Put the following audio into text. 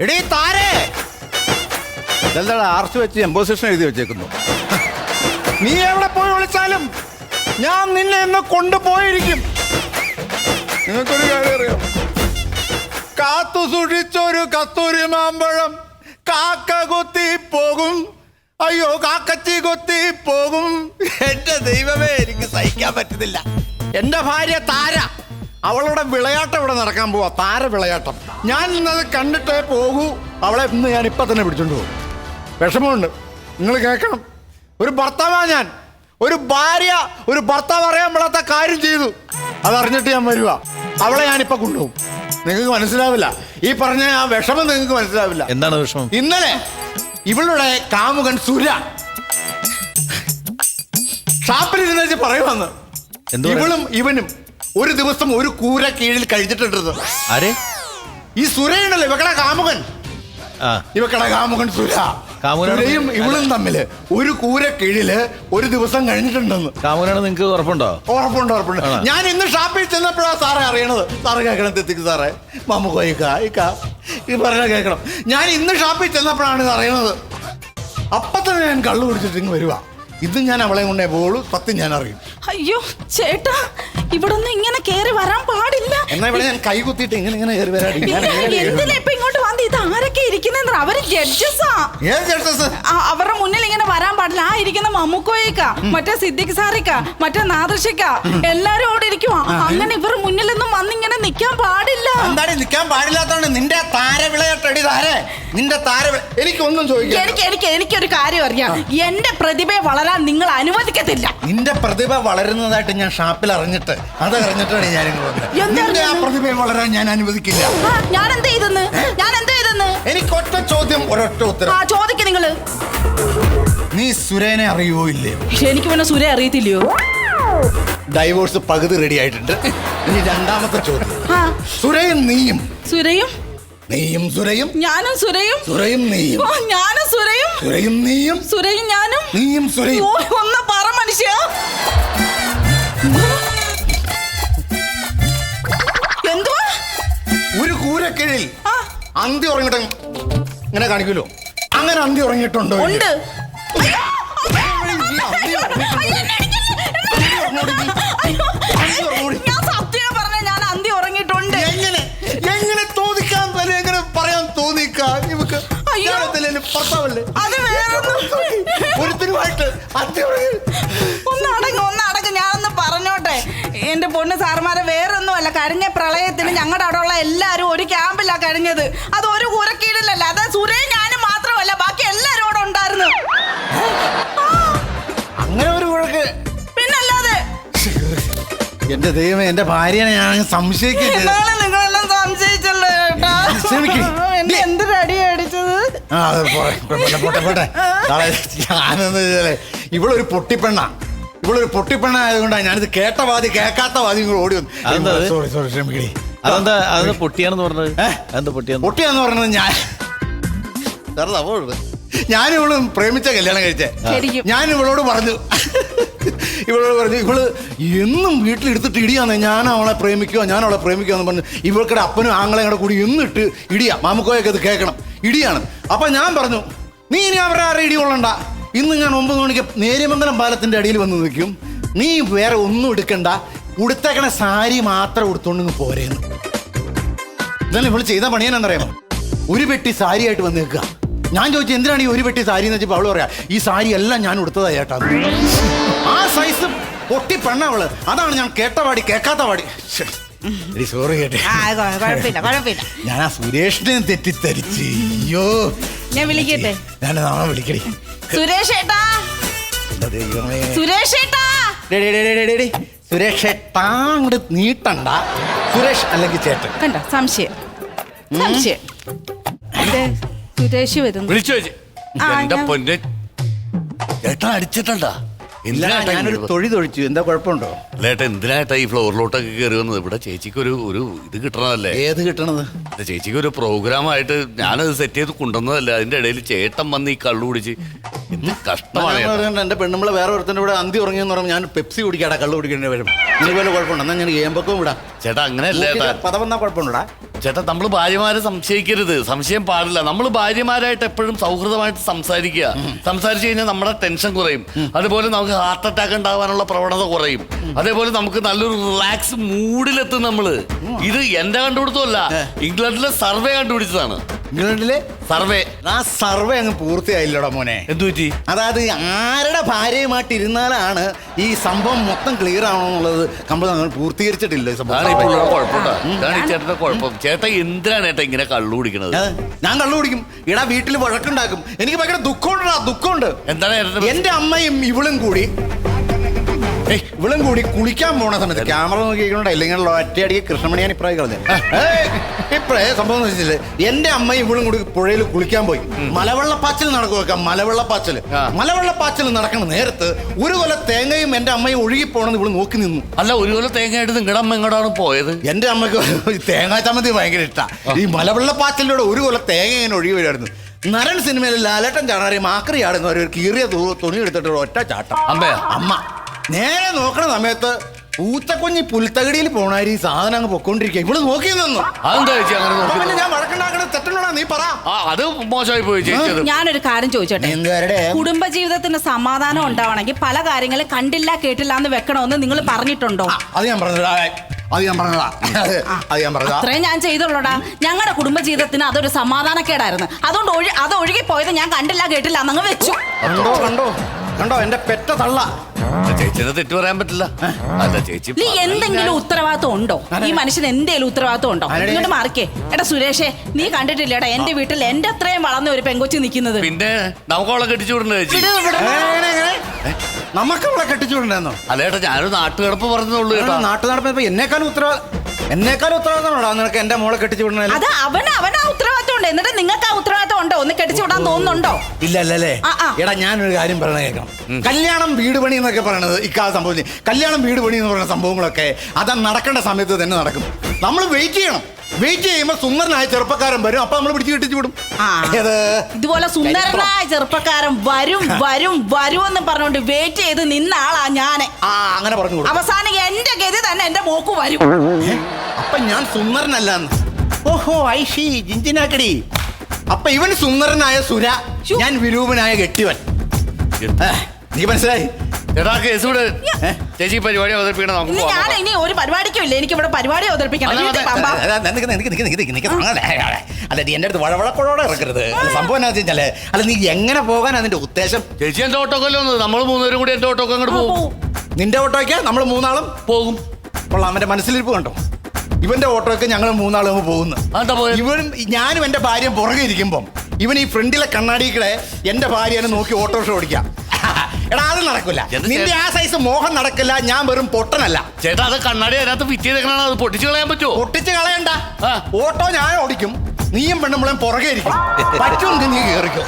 എടീ താരേ! ഇതെന്താണ് ആർച്ച് വെച്ച് എംബോസിഷൻ എഴുതി വെച്ചേക്കുന്നു. നീ എവിടെ പോയി വിളിച്ചാലും ഞാൻ നിന്നെ ഇന്ന് കൊണ്ടുപോയിരിക്കും. നിങ്ങൾക്കൊരു കാര്യം അറിയാം കാത്തു സൂക്ഷിച്ചൊരു കസ്തൂരി മാമ്പഴം കാക്ക കൊത്തി പോകും. അയ്യോ കാക്കച്ചി കൊത്തി പോകും. എന്റെ ദൈവമേ എനിക്ക് സഹിക്കാൻ പറ്റുന്നില്ല. എന്റെ ഭാര്യ താര. അവളുടെ വിളയാട്ടം ഇവിടെ നടക്കാൻ പോവാ. താര വിളയാട്ടം. ഞാൻ ഇന്നത് കണ്ടിട്ടേ പോകൂ. അവളെ ഇന്ന് ഞാൻ ഇപ്പൊ തന്നെ പിടിച്ചോണ്ട് പോകും. വിഷമമുണ്ട്. നിങ്ങൾ കേൾക്കണം. ഒരു ഭർത്താവാ ഞാൻ. ഒരു ഭാര്യ ഒരു ഭർത്താവ് അറിയാൻ പാടാത്ത കാര്യം ചെയ്തു. അതറിഞ്ഞിട്ട് ഞാൻ വരുക അവളെ ഞാനിപ്പോ കൊണ്ടുപോകും. നിങ്ങൾക്ക് മനസ്സിലാവില്ല. ഈ പറഞ്ഞ ആ വിഷമം നിങ്ങൾക്ക് മനസ്സിലാവില്ല. എന്താണ് വിഷമം? ഇന്നലെ ഇവളുടെ കാമുകൻ സുര ഷാപ്പിൽ ഇരുന്നേച്ച് പറയുവന്ന്? ഇവളും ഇവനും ഒരു ദിവസം ഒരു കൂര കീഴിൽ കഴിഞ്ഞിട്ടുണ്ടത്. ആരെ? ഈ സുരയുണ്ടല്ലോ ഇവക്കടെ കാമുകൻ? ആ. ഇവക്കടെ കാമുകൻ സുര. കാമുകനാണ് സുരയും ഇവളും തമ്മിൽ ഒരു കൂര കീഴിൽ ഒരു ദിവസം കഴിഞ്ഞിട്ടുണ്ടെന്ന്. കാമുകനാണ് നിങ്ങൾക്ക് ഉറപ്പുണ്ടോ? ഉറപ്പുണ്ട് ഉറപ്പുണ്ട്. ആണോ? ഞാൻ ഇന്ന് ഷാപ്പിൽ ചെന്നപ്പോഴാ സാറേ അറിയണത്. സാറ് കേൾക്കണം തെത്തിക്ക് സാറേ. മമ്മൂക്കോ ഇക്ക ഇക്ക ഈ പറഞ്ഞ കേൾക്കണം. ഞാൻ ഇന്ന് ഷാപ്പിൽ ചെന്നപ്പോഴാണ് ഇത് അറിയണത്. അപ്പൊ തന്നെ ഞാൻ കള്ളു കുടിച്ചിട്ട് ഇങ്ങ് വരുവാ. ഇത് ഞാൻ അവളെ കൊണ്ടേ പോകുള്ളൂ സത്യം ഞാൻ അറിയും. അയ്യോ ചേട്ടാ. ഇവിടെ ഒന്നും ഇങ്ങനെ കേറി വരാൻ പാടില്ല. എന്നാ ഇവിടെ ഞാൻ കൈ കുത്തിയിട്ട് ഇങ്ങനെ ഇങ്ങനെ കയറി വരാടി. എന്തിനാ ഇപ്പൊ ഇങ്ങോട്ട് വന്ന്? ഇത് ആരൊക്കെ ഇരിക്കുന്നെന്ന് അവർ ജഡ്ജസാ ഏത് ചേട്ടസ് അവരുടെ മുന്നിൽ ഇങ്ങനെ വരാൻ പാടില്ല. ആ ഇരിക്കുന്ന മമ്മൂക്കോയിക്ക മറ്റേ സിദ്ദിഖ് സാറിക്ക മറ്റേ നാദൃശിക്ക എല്ലാരും അവിടെ ഇരിക്കുവാ. അങ്ങനെ ഇവരുടെ മുന്നിലൊന്നും വന്ന് ഇങ്ങനെ നിക്കാൻ പാടില്ല. എന്താടി നിൽക്കാൻ പാടില്ലാത്തോണ്ട് നിന്റെ താരവിളയട്ടടി താര? നിന്റെ താരവിള എനിക്കൊന്നും ചോദിക്കാം എനിക്ക് എനിക്ക് എനിക്കൊരു കാര്യം അറിയാം എന്റെ പ്രതിഭയെ വളരാൻ നിങ്ങൾ അനുവദിക്കത്തില്ല. നിന്റെ പ്രതിഭ വളരുന്നതായിട്ട് ഞാൻ ഷാപ്പിൽ അറിഞ്ഞിട്ട് അത് അറിഞ്ഞിട്ടാണ് ഞാൻ ഇങ്ങ് വന്നത്. നിന്റെ ആ? പ്രതിഭയെ വളരാൻ ഞാൻ അനുവദിക്കില്ല. ഞാൻ എന്ത് ചെയ്തെന്ന്? ഞാൻ എന്ത് ചെയ്തെന്ന്? എനിക്ക് ഒറ്റ ചോദ്യം ഒരൊറ്റ ഉത്തരം. ആ ചോദിക്ക നിങ്ങൾ. നീ സുരേനെ അറിയുവോ ഇല്ലയോ? എനിക്ക് പിന്നെ സുരേ അറിയത്തില്ലയോ? ഡൈവോഴ്സ് പകുതി റെഡി ആയിട്ടുണ്ട്. ഇനി രണ്ടാമത്തെ ചോദ്യം. സുരയും നീയും? സുരയും? നീയും സുരയും? ഞാനും സുരയും. സുരയും നീയും? ഞാനും സുരയും. സുരയും നീയും? സുരയും ഞാനും. നീയും സുരയും? ഒന്ന് പറ മനുഷ്യ. അന്തി ഉറങ്ങിട്ട് ഇങ്ങനെ കാണിക്കുമല്ലോ? അങ്ങനെ അന്തി ഉറങ്ങിയിട്ടുണ്ടോ ഉണ്ട്. ഞാൻ സത്യം പറഞ്ഞ ഞാൻ അന്തി ഉറങ്ങിയിട്ടുണ്ട്. എങ്ങനെ? എങ്ങനെ തോന്നിക്കാൻ തന്നെ എങ്ങനെ പറയാൻ തോന്നിക്കാൻ ഇവക്ക് അയ്യോ. ഞാനതല്ലേ ഭർത്താവല്ലേ? അത് ഒരുത്തരുമായിട്ട് ഒന്ന് അടങ്ങ് ഒന്ന് അടങ്ങ്. ഞാനൊന്ന് പറഞ്ഞോട്ടെ. എന്റെ പൊണ്ണ് സാർമാരെ കഴിഞ്ഞ പ്രളയത്തിന് ഞങ്ങളുടെ അവിടെ ഉള്ള എല്ലാവരും ഒരു ക്യാമ്പിലാണ് കഴിഞ്ഞത് അത് ഒരു കൂരക്കീഴിലല്ല അത് സുരേ ഞാനും മാത്രമല്ല ബാക്കി എല്ലാവരും അവിടെ ഉണ്ടായിരുന്നു. അങ്ങനെ ഒരു കുഴക്ക് പിന്നല്ലാതെ. എന്റെ ദൈവം എന്റെ ഭാര്യനെ ഞാൻ സംശയിക്കില്ല. എന്നാണ് നിങ്ങളെല്ലാം സംശയിച്ചല്ലോ ചേട്ടാ ക്ഷമിക്ക്. എന്നെ എന്ത് റെഡി അടിച്ചത്? ആ അത് പോട്ടെ, കുഴപ്പമില്ല, പോട്ടെ പോട്ടെ. നാളെ ഞാനെന്ന് വെച്ചാലേ ഇവളൊരു പൊട്ടിപ്പെണ്ണ. ഇവളൊരു പൊട്ടിപ്പെണ്ണായതുകൊണ്ടാണ് ആയതുകൊണ്ടാണ് ഞാനിത് കേട്ട വാതി കേൾക്കാത്ത വാതി ഇങ്ങോട്ട് ഓടി അതെന്താ അത്? വന്നു സോറി സോറി ക്ഷമിക്കടി. അതെന്താ? അതെന്താ പൊട്ടിയാണെന്ന് പറഞ്ഞത്? എന്താ പൊട്ടിയാ പൊട്ടിയാന്ന്? പൊട്ടിയാന്ന് പറഞ്ഞത് ഞാൻ വെറുതെ അവളോട് ഞാൻ ഇവളും പ്രേമിച്ച കല്യാണം കഴിച്ചേ. ശരിക്കും. ഞാൻ ഇവളോട് പറഞ്ഞു. ഇവളോട് പറഞ്ഞു ഇവൾ എന്നും വീട്ടിലെടുത്തിട്ട് ഇടിയാന്ന്. ഞാൻ അവളെ പ്രേമിക്കുക ഞാൻ അവളെ പ്രേമിക്കുക എന്ന് പറഞ്ഞു ഇവൾക്കടെ അപ്പനും ആങ്ങളെയും കൂടെ കൂടി എന്നിട്ട് ഇടിയാ. മാമുക്കോയൊക്കെ അത് കേൾക്കണം. ഇടിയാണ്. അപ്പൊ ഞാൻ പറഞ്ഞു നീ ഇനി അവരുടെ ആരെ ഇടി കൊള്ളണ്ട. ഇന്ന് ഞാൻ ഒമ്പത് മണിക്ക് നേര്യമംഗലം പാലത്തിന്റെ അടിയിൽ വന്ന് നിൽക്കും. നീ വേറെ ഒന്നും എടുക്കണ്ട. ഉടുത്തേക്കണ സാരി മാത്രം ഉടുത്തോണ്ട് ഇങ്ങ് പോരേന്ന് ഇതല്ലേ ഇവൾ ചെയ്ത പണിയെന്നറിയാമോ ഒരു പെട്ടി സാരിയായിട്ട് വന്ന് നിൽക്കുക. ഞാൻ ചോദിച്ചു എന്തിനാണ് ഈ ഒരു പെട്ടി സാരി എന്ന് വെച്ചപ്പോൾ അവൾ പറയാ ഈ സാരി എല്ലാം ഞാൻ ഉടുത്തതാ ചേട്ടാ. ആ സൈസ് പൊട്ടി പെണ്ണ അവൾ. അതാണ് ഞാൻ കേട്ട പാടി കേൾക്കാത്ത പാടി. സോറി കേട്ടെ. ഞാൻ ആ സുരേഷിനെ തെറ്റിദ്ധരിച്ച്. അയ്യോ. ഞാൻ വിളിക്കട്ടെ? ഞാൻ നാളെ വിളിക്കടി. സുരേഷ് ഏട്ടാ. സുരേഷ് ഏട്ടാ. ഡേ, ഡേ, ഡേ, ഡേ, ഡേ, ഡേ. സുരേഷ് അങ്ങോട്ട് നീട്ടണ്ട. സുരേഷ് അല്ലെങ്കിൽ ചേട്ടൻ. കണ്ട? സംശയം. സംശയം. ദേ, സുരേഷ് വരുന്നു. വിളിച്ചു വെച്ച് ആ, എന്റെ ഞാൻ- പൊന്ന്. ചേട്ടാ അടിച്ചിട്ടുണ്ടാ? ഇല്ല എന്തിനാ ഞാനൊരു തൊഴി തൊഴിച്ചു എന്താ കുഴപ്പമുണ്ടോ? ലേട്ടാ എന്തിനായിട്ടാ ഈ ഫ്ലോറിലോട്ടൊക്കെ കയറി വന്നത്? ഇവിടെ ചേച്ചിക്ക് ഒരു ഒരു ഇത് കിട്ടണതല്ലേ? ഏത് കിട്ടണത്? ഇത് ചേച്ചിക്ക് ഒരു പ്രോഗ്രാം ആയിട്ട് ഞാനത് സെറ്റ് ചെയ്ത് കൊണ്ടുവന്നതല്ല? അതിന്റെ ഇടയിൽ ചേട്ടൻ വന്ന് ഈ കള്ളു കുടിച്ച് എന്ത് കഷ്ടമാണ് ചേട്ടാ. എന്റെ പെണ്ണുമ്പളെ വേറെ ഒരുത്തന്റെ കൂടെ അന്തി ഉറങ്ങിയെന്ന് പറയുമ്പോൾ ഞാൻ പെപ്സി കുടിക്കാടാ കള്ളു കുടിക്കേണ്ടി വരും. ഇതുപോലെ കുഴപ്പമുണ്ട്? എന്നാ ഞാൻ ഏമ്പക്കവും വിടാം. ചേട്ടാ അങ്ങനെയല്ല ചേട്ടാ വന്നാ കുഴപ്പമുണ്ടാ ചേട്ടാ നമ്മൾ ഭാര്യമാരെ സംശയിക്കരുത്. സംശയം പാടില്ല. നമ്മൾ ഭാര്യമാരായിട്ട് എപ്പോഴും സൗഹൃദമായിട്ട് സംസാരിക്കുക. സംസാരിച്ചു കഴിഞ്ഞാൽ നമ്മുടെ ടെൻഷൻ കുറയും. അതുപോലെ നമുക്ക് ഹാർട്ട് അറ്റാക്ക് ഉണ്ടാവാനുള്ള പ്രവണത കുറയും. അതേപോലെ നമുക്ക് നല്ലൊരു റിലാക്സ് മൂഡിലെത്തും നമ്മൾ. ഇത് എന്റെ കണ്ടുപിടുത്തമല്ല. ഇംഗ്ലണ്ടിലെ സർവേ കണ്ടുപിടിച്ചതാണ്. ഇംഗ്ലണ്ടിലെ സർവേ. ആ സർവേ അങ്ങ് പൂർത്തിയായില്ലടാ മോനെ. എന്തു പറ്റി? അതായത് ആരുടെ ഭാര്യയുമായിട്ട് ഇരുന്നാലാണ് ഈ സംഭവം മൊത്തം ക്ലിയർ ആവണമെന്നുള്ളത് നമ്മൾ അങ്ങനെ പൂർത്തീകരിച്ചിട്ടില്ല ഈ സംഭവം. അതാണ് ഈ കുഴപ്പമുണ്ടാ ചേട്ടന്റെ കുഴപ്പം. ചേട്ടൻ എന്തിനാണ് ചേട്ടാ ഇങ്ങനെ കള്ളു കുടിക്കണത്? ഏ, ഞാൻ കള്ളു കുടിക്കും. ഇടാ വീട്ടിൽ വഴക്കുണ്ടാക്കും. എനിക്ക് ഭയങ്കര ദുഃഖമുണ്ടാ ദുഃഖമുണ്ട്. എന്താണ് എന്റെ അമ്മയും ഇവളും കൂടി ഏയ്, ഇവളും കൂടി കുളിക്കാൻ പോണ സമയത്ത് ക്യാമറ നോക്കിക്കണ്ട ഇല്ലെങ്കിൽ ഒറ്റയടിക്ക് കൃഷ്ണമണിയാണ് ഇപ്രായം കളഞ്ഞത്. ഇപ്പഴേ സംഭവം എന്ന് വെച്ചില്ലേ എന്റെ അമ്മയും ഇവളും കൂടി പുഴയിൽ കുളിക്കാൻ പോയി. മലവെള്ളപ്പാച്ചിൽ നടക്കുക മലവെള്ളപ്പാച്ചിൽ. മലവെള്ളപ്പാച്ചിൽ നടക്കണ നേരത്ത് ഒരു കൊല തേങ്ങയും എന്റെ അമ്മയും ഒഴുകി പോണെന്ന് ഇവൾ നോക്കി നിന്നു. അല്ല ഒരു കൊല തേങ്ങയായിട്ട് നിങ്ങളുടെ അമ്മ എങ്ങോട്ടാണ് പോയത്? എന്റെ അമ്മയ്ക്ക് തേങ്ങാ ചമ്മന്തി ഭയങ്കര ഇഷ്ടാ. ഈ മലവെള്ളപ്പാച്ചിലൂടെ ഒരു കൊല തേങ്ങ ഇങ്ങനെ ഒഴുകി വരുമായിരുന്നു നരൻ സിനിമയിൽ ലാലേട്ടൻ ചാടാറി മാക്രി ആടുന്ന ഒരു കീറിയ തുണി എടുത്തിട്ട് ഒറ്റ ചാട്ടം. അമ്മ അമ്മ. നേരെ നോക്കണ സമയത്ത് പൂച്ചക്കുഞ്ഞി പുൽത്തകടിയിൽ പോണാരി ഈ സാധനം അങ്ങ് പൊക്കോണ്ടിരിക്കുക ഇവിടെ നോക്കി നിന്നു അതെന്താ ചേച്ചി അങ്ങനെ അപ്പൊ നോക്കി പിന്നെ ഞാൻ വഴക്കുണ്ടാക്കണ തെറ്റണോടാ നീ പറ. ആ അത് മോശമായി പോയി ചേച്ചി അത്. ഞാനൊരു കാര്യം ചോദിച്ചോട്ടെ? എന്തുവരുടെ കുടുംബജീവിതത്തിന് സമാധാനം ഉണ്ടാവണമെങ്കിൽ പല കാര്യങ്ങളും കണ്ടില്ല കേട്ടില്ല എന്ന് വെക്കണമെന്ന് നിങ്ങൾ പറഞ്ഞിട്ടുണ്ടോ? അത് ഞാൻ പറഞ്ഞതാ. അത് ഞാൻ പറഞ്ഞതാ. അത് ഞാൻ പറഞ്ഞതാ. അത്രയും ഞാൻ ചെയ്തുള്ളൂടാ. ഞങ്ങളുടെ കുടുംബജീവിതത്തിന് അതൊരു സമാധാനക്കേടായിരുന്നു. അതുകൊണ്ട് ഒഴി അത് ഒഴുകി പോയത് ഞാൻ കണ്ടില്ല കേട്ടില്ല എന്നങ്ങ് വെച്ചു. കണ്ടോ കണ്ടോ? കണ്ടോ എന്റെ പെറ്റ തള്ള. ചേച്ചിനെ തെറ്റു പറയാൻ പറ്റില്ല. അല്ല ചേച്ചി നീ എന്തെങ്കിലും ഉത്തരവാദിത്വം ഉണ്ടോ? ഈ മനുഷ്യന് എന്തെങ്കിലും ഉത്തരവാദിത്വം ഉണ്ടോ? ഇങ്ങോട്ട് മാറിക്കേ. എടാ സുരേഷേ നീ കണ്ടിട്ടില്ലേടാ എന്റെ വീട്ടിൽ എന്റെ അത്രയും വളർന്ന ഒരു പെങ്കൊച്ചി നിൽക്കുന്നത്. പിന്നെ നമുക്ക് അവളെ കെട്ടിച്ചു വിടണ്ട ചേച്ചി? നമുക്ക് അവളെ കെട്ടിച്ചുകൊണ്ടെന്നോ അല്ല ഏട്ടാ ഞാനൊരു നാട്ടുകിടപ്പ് പറഞ്ഞതുള്ളൂ ചേട്ടാ. നാട്ടു ഉത്തരവാദിത്വം എന്നെക്കാളും ഉത്തരവാദിത്തം ഉണ്ടോ? ഉത്തരവാദിത്തമാണോടാ നിനക്ക് എന്റെ മോളെ കെട്ടിച്ചു വിടണേ അത് അവനാ അവന് ഉത്തരവാദിത്വം. ഉണ്ട്? എന്നിട്ട് നിങ്ങൾക്ക് ആ ഉത്തരവാദിത്വം ഉണ്ടോ? ഒന്ന് കെട്ടിച്ചു വിടാൻ തോന്നുന്നുണ്ടോ? ഇല്ല അല്ലല്ലേ ആ, ആ. എടാ ഞാനൊരു കാര്യം പറയണ കേൾക്കണം. കല്യാണം വീട് പണി എന്നൊക്കെ പറയണത് ഇക്കാ സംഭവം കല്യാണം വീട് പണി എന്ന് പറയുന്ന സംഭവങ്ങളൊക്കെ അത് നടക്കേണ്ട സമയത്ത് തന്നെ നടക്കും. നമ്മൾ വെയിറ്റ് ചെയ്യണം. വെയിറ്റ് ചെയ്യുമ്പോൾ സുന്ദരനായ ചെറുപ്പക്കാരൻ വരും അപ്പൊ നമ്മൾ പിടിച്ച് കെട്ടിച്ചു വിടും. ആ. ഏത്? ഇതുപോലെ സുന്ദരനായ ചെറുപ്പക്കാരൻ വരും വരും വരും എന്ന് പറഞ്ഞുകൊണ്ട് വെയിറ്റ് ചെയ്ത് നിന്ന ആളാ ഞാൻ. ആ അങ്ങനെ പറഞ്ഞു കൊടുക്കും. അവസാനം എന്റെ ഗതി തന്നെ എന്റെ മോക്ക് വരും. അപ്പൊ ഞാൻ സുന്ദരനല്ല ഓഹോ ഐഷി ജിഞ്ചിനാക്കടി. അപ്പൊ ഇവൻ സുന്ദരനായ സുര ഞാൻ വിരൂപനായ കെട്ടിവൻ നീ മനസ്സിലായി? ചേച്ചി പരിപാടി അവതരിപ്പിക്കണം നമുക്ക് ഇനി ഞാൻ ഇനി ഒരു പരിപാടിക്കും ഇല്ല എനിക്ക് ഇവിടെ പരിപാടി അവതരിപ്പിക്കണം. അല്ല, നീ എന്റെ അടുത്ത് ഇറക്കരുത്. സംഭവം എന്നാ വെച്ചാൽ അല്ല നീ എങ്ങനെ പോകാൻ അതിന്റെ ഉദ്ദേശം? ചേച്ചി എന്റെ ഓട്ടോക്കല്ലോ നമ്മൾ മൂന്നുപേരും കൂടി എന്റെ ഓട്ടോക്ക് അങ്ങോട്ട് പോകും. നിന്റെ ഓട്ടോയ്ക്ക്? നമ്മൾ മൂന്നാളും പോകും. അപ്പോൾ അവന്റെ മനസ്സിലിരിപ്പ് കണ്ടോ? ഇവന്റെ ഓട്ടോയ്ക്ക് ഞങ്ങൾ മൂന്നാളും പോകുന്നത് പോകുന്നു പോയത്? ഇവനും ഞാനും എന്റെ ഭാര്യയും പുറകെ ഇരിക്കുമ്പം ഇവൻ ഈ ഫ്രണ്ടിലെ കണ്ണാടിക്കടെ എന്റെ ഭാര്യനെ നോക്കി ഓട്ടോറിക്ഷ ഓടിക്കാം എടാ അത് നടക്കില്ല. എന്ത് നിന്റെ ആ സൈസ് മോഹം നടക്കില്ല ഞാൻ വെറും പൊട്ടനല്ല. ചേട്ടാ അത് കണ്ണാടി അതിനകത്ത് ഫിറ്റ് അത് പൊട്ടിച്ചു കളയാൻ പറ്റുമോ പൊട്ടിച്ച് കളയണ്ട. ആ. ഓട്ടോ ഞാൻ ഓടിക്കും നീയും പെണ്ണുമ്പളും പുറകെ ഇരിക്കും. പറ്റുമെങ്കിൽ നീ കയറിക്കും